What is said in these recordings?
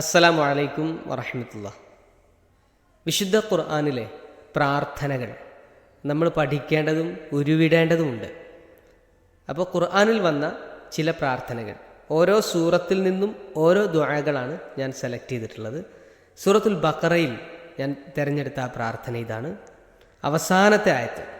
അസ്സലാമു അലൈക്കും വറഹമത്തുള്ള വിശുദ്ധ ഖുർആാനിലെ പ്രാർത്ഥനകൾ നമ്മൾ പഠിക്കേണ്ടതും ഉരുവിടേണ്ടതുമുണ്ട്. അപ്പോൾ ഖുർആാനിൽ വന്ന ചില പ്രാർത്ഥനകൾ. ഓരോ സൂറത്തിൽ നിന്നും ഓരോ ദുആകളാണ് ഞാൻ സെലക്ട് ചെയ്തിട്ടുള്ളത്. സൂറത്തുൽ ബക്കറയിൽ ഞാൻ തിരഞ്ഞെടുത്ത ആ പ്രാർത്ഥന ഇതാണ്. അവസാനത്തെ ആയത്ത്.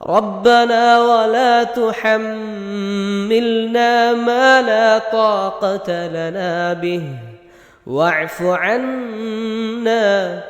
ربنا ولا تحملنا ما لا طاقة لنا به واعف عنا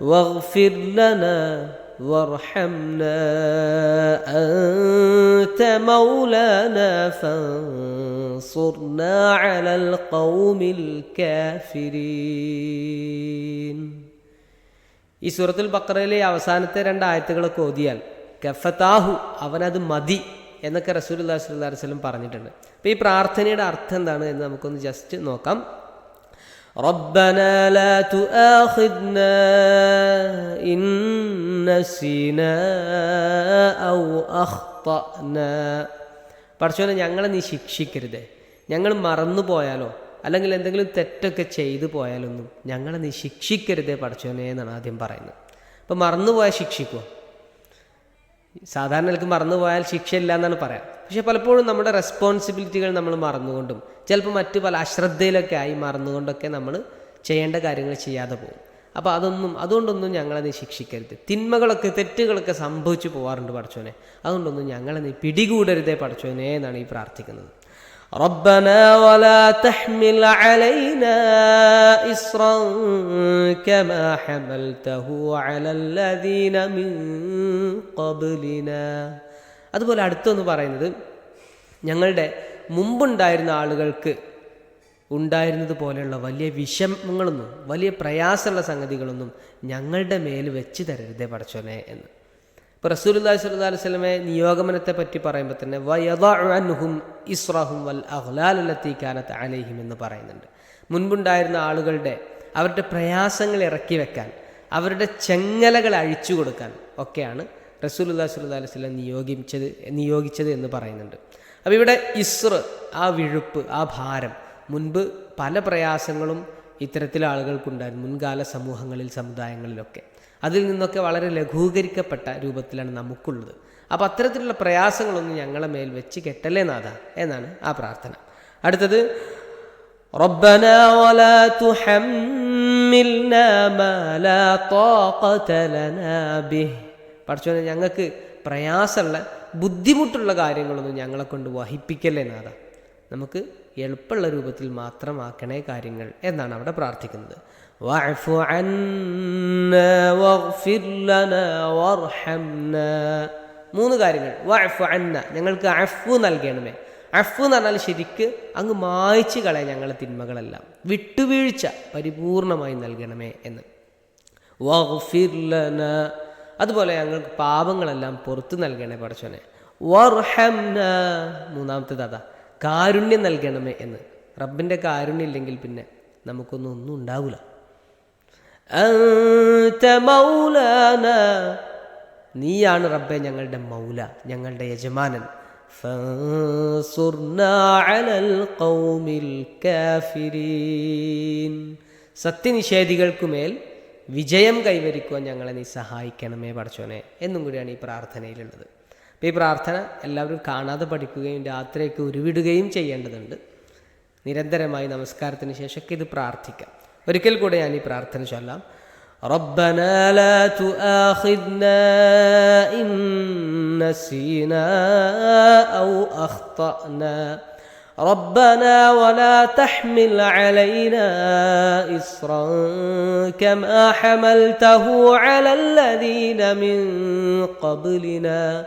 واغفر لنا وارحمنا أنت مولانا فانصرنا على القوم الكافرين ഈ സൂറത്തുൽ ബക്കറയിലെ അവസാനത്തെ രണ്ട് ആയത്തുകളൊക്കെ ഓതിയാൽ കഫത്താഹു അവനത് മതി എന്നൊക്കെ റസൂൽ അല്ലാഹു സ്വല്ലല്ലാഹു അലൈഹി വസല്ലം പറഞ്ഞിട്ടുണ്ട് അപ്പോൾ ഈ പ്രാർത്ഥനയുടെ അർത്ഥം എന്താണ് എന്ന് നമുക്കൊന്ന് ജസ്റ്റ് നോക്കാം ربنا لا تؤاخذنا إن نسينا أو أخطأنا പഠിച്ചോനെ ഞങ്ങളെ നീ ശിക്ഷിക്കരുത് ഞങ്ങൾ മറന്നു പോയാലോ അല്ലെങ്കിൽ എന്തെങ്കിലും തെറ്റൊക്കെ ചെയ്തു പോയാലൊന്നും ഞങ്ങളെ നീ ശിക്ഷിക്കരുതേ പഠിച്ചോനെ എന്നാണ് ആദ്യം പറയുന്നത് അപ്പം മറന്നുപോയാൽ ശിക്ഷിക്കുമോ സാധാരണ നിലയ്ക്ക് മറന്നുപോയാൽ ശിക്ഷയില്ല എന്നാണ് പറയാം. പക്ഷെ പലപ്പോഴും നമ്മുടെ റെസ്പോൺസിബിലിറ്റികൾ നമ്മൾ മറന്നുകൊണ്ടും ചിലപ്പോൾ മറ്റു പല അശ്രദ്ധയിലൊക്കെ ആയി മറന്നുകൊണ്ടൊക്കെ നമ്മൾ ചെയ്യേണ്ട കാര്യങ്ങൾ ചെയ്യാതെ പോകും. അപ്പോൾ അതൊന്നും അതുകൊണ്ടൊന്നും ഞങ്ങളെ നീ ശിക്ഷിക്കരുത്. തിന്മകളൊക്കെ തെറ്റുകളൊക്കെ സംഭവിച്ചു പോകാറുണ്ട് പഠിച്ചോനെ അതുകൊണ്ടൊന്നും ഞങ്ങളെ നീ പിടികൂടരുതേ പഠിച്ചോനെ എന്നാണ് ഈ പ്രാർത്ഥിക്കുന്നത്. ربنا ولا تحمل علينا إصرا كما حملته على الذين من قبلنا അതുപോലെ അടുത്തൊന്ന് പറയുന്നത് ഞങ്ങളുടെ മുമ്പുണ്ടായിരുന്ന ആളുകൾക്ക് ഉണ്ടായിരുന്നത് പോലെയുള്ള വലിയ വിഷമങ്ങളൊന്നും വലിയ പ്രയാസമുള്ള സംഗതികളൊന്നും ഞങ്ങളുടെ മേൽ വെച്ച് തരരുതേ പടച്ചോനെ എന്ന് ഇപ്പോൾ സ്വല്ലല്ലാഹു അലൈഹി സ്വലമെ നിയോഗമനത്തെ പറ്റി പറയുമ്പോൾ തന്നെ വയദാഹും ഇസ്രാഹും വൽ അഗ്ലാലല്ലത്തി കാനത്ത് അലൈഹിം എന്ന് പറയുന്നുണ്ട്. മുൻപുണ്ടായിരുന്ന ആളുകളുടെ അവരുടെ പ്രയാസങ്ങൾ ഇറക്കി വെക്കാൻ അവരുടെ ചെങ്ങലകൾ അഴിച്ചു കൊടുക്കാൻ ഒക്കെയാണ് സ്വല്ലല്ലാഹു അലൈഹി വസല്ലം നിയോഗിച്ചത് നിയോഗിച്ചത് എന്ന് പറയുന്നുണ്ട്. അപ്പോൾ ഇവിടെ ഇസ്ർ ആ വിഴുപ്പ് ആ ഭാരം മുൻപ് പല പ്രയാസങ്ങളും ഇത്തരത്തിലെ ആളുകൾക്കുണ്ടായിരുന്നു മുൻകാല സമൂഹങ്ങളിൽ സമുദായങ്ങളിലൊക്കെ അതിൽ നിന്നൊക്കെ വളരെ ലഘൂകരിക്കപ്പെട്ട രൂപത്തിലാണ് നമുക്കുള്ളത് അപ്പോൾ അത്തരത്തിലുള്ള പ്രയാസങ്ങളൊന്നും ഞങ്ങളെ മേൽ വെച്ച് കെട്ടലേ നാഥ എന്നാണ് ആ പ്രാർത്ഥന അടുത്തത് ربنا ولا تحملنا ما لا طاقة لنا به പഠിച്ചോനെ ഞങ്ങൾക്ക് പ്രയാസമുള്ള ബുദ്ധിമുട്ടുള്ള കാര്യങ്ങളൊന്നും ഞങ്ങളെ കൊണ്ട് വഹിപ്പിക്കല്ലേ നാഥ നമുക്ക് എളുപ്പമുള്ള രൂപത്തിൽ മാത്രമാക്കണേ കാര്യങ്ങൾ എന്നാണ് അവിടെ പ്രാർത്ഥിക്കുന്നത്. മൂന്ന് കാര്യങ്ങൾ. ഞങ്ങൾക്ക് അഫു നൽകണമേ. അഫു എന്ന് പറഞ്ഞാൽ ശരിക്ക് അങ്ങ് മായ്ച്ചു കളയാൻ ഞങ്ങളെ തിന്മകളെല്ലാം. വിട്ടുവീഴ്ച പരിപൂർണമായി നൽകണമേ എന്ന്. അതുപോലെ ഞങ്ങൾക്ക് പാപങ്ങളെല്ലാം പുറത്തു നൽകണേ പടച്ചോനെ. മൂന്നാമത്തെ മൂന്നാമത്തേത് അതാ. കാരുണ്യം നൽകണമേ എന്ന്. റബ്ബിന്റെ കാരുണ്യം ഇല്ലെങ്കിൽ പിന്നെ നമുക്കൊന്നും ഒന്നും ഉണ്ടാവില്ല നീയാണ് റബ്ബെ ഞങ്ങളുടെ മൗല ഞങ്ങളുടെ യജമാനൻ. സത്യനിഷേധികൾക്കുമേൽ വിജയം കൈവരിക്കുവാൻ ഞങ്ങളെ നീ സഹായിക്കണമേ പഠിച്ചോനെ എന്നും കൂടിയാണ് ഈ പ്രാർത്ഥനയിലുള്ളത്. അപ്പോൾ ഈ പ്രാർത്ഥന എല്ലാവരും കാണാതെ പഠിക്കുകയും രാത്രിയൊക്കെ ഉരുവിടുകയും ചെയ്യേണ്ടതുണ്ട് നിരന്തരമായി നമസ്കാരത്തിന് ശേഷമൊക്കെ ഇത് പ്രാർത്ഥിക്കാം ഒരിക്കൽ കൂടെ ഞാൻ ഈ പ്രാർത്ഥന ചൊല്ലാം ربنا لا تؤاخذنا إن نسينا أو أخطأنا ربنا ولا تحمل علينا إصرا كما حملته على الذين من قبلنا